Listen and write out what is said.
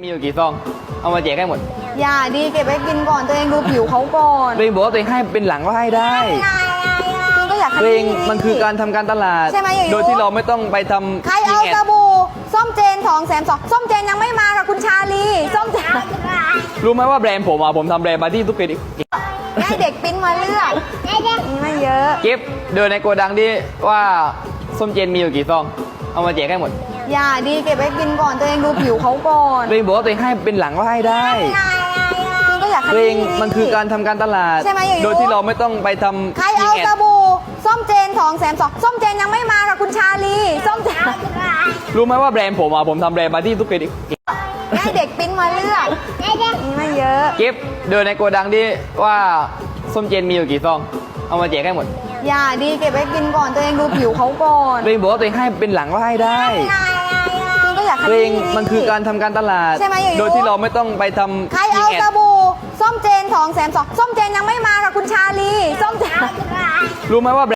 มีอยู่กี่ซอง เอามาแจกให้หมดอย่าดีเก็บไว้กินก่อนตัวเองดูผิวเขาก่อนตัวเองบอกว่าตัวเองให้เป็นหลังว่าให้ได้จริงก็อยากตัวเองให้ดีมันคือการทำการตลาด ใช่ไหมอยู่ๆโดยที่เราไม่ต้องไปทำใครเอายิงแดสบู่ส้มเจนทองแสนสองส้มเจนยังไม่มาค่ะคุณชาลีส้มเจน รู้ไหมว่าแบรนด์ผมอะผมทำแบรนด์มาที่ทุกปี ให้เด็กปริ้นมาเลือก ไม่เยอะ เก็บเดินในโกดังดิว่าส้มเจนมีอยู่กี่ซอง เอามาแจกให้หมดอย่าดีเก็บไว้กินก่อนตัวเองดูผิวเขาก่อนตัวเองบอกว่าตัวเองให้เป็นหลังว่าให้ได้จริงก็อยากให้ตัวเองดีมันคือการทำการตลาด ใช่ไหมอยู่ๆโดยที่เราไม่ต้องไปทำใครยิเอางแอสดบู่ส้มเจนทองแสนสองส้มเจนยังไม่มาค่ะคุณชาลีส้มเจนรู้ไหมว่าแบรนด์ผมอะผมทำแบรนด์มาที่ทุกปีให้เด็กปริ้นมาเลือกไม่เยอะ เก็บเดินในโกดังดิว่า ส้มเจนมีอยู่กี่ซอง เอามาแจกให้หมดอย่าดีเก็บไว้กินก่อนตัวเองดูผิวเขาก่อนตัวเองบอกว่าตัวเองให้เป็นหลังว่าให้ได้จริงก็อยากให้ตัวเองดีมันคือการทำการตลาด ใช่ไหมอยู่ๆ โดยที่เราไม่ต้องไปทำใครยิเอางแอสดบู่ส้มเจนทองแสนสองส้มเจนยังไม่มาค่ะคุณชาลีส้มเจน รู้ไหมว่า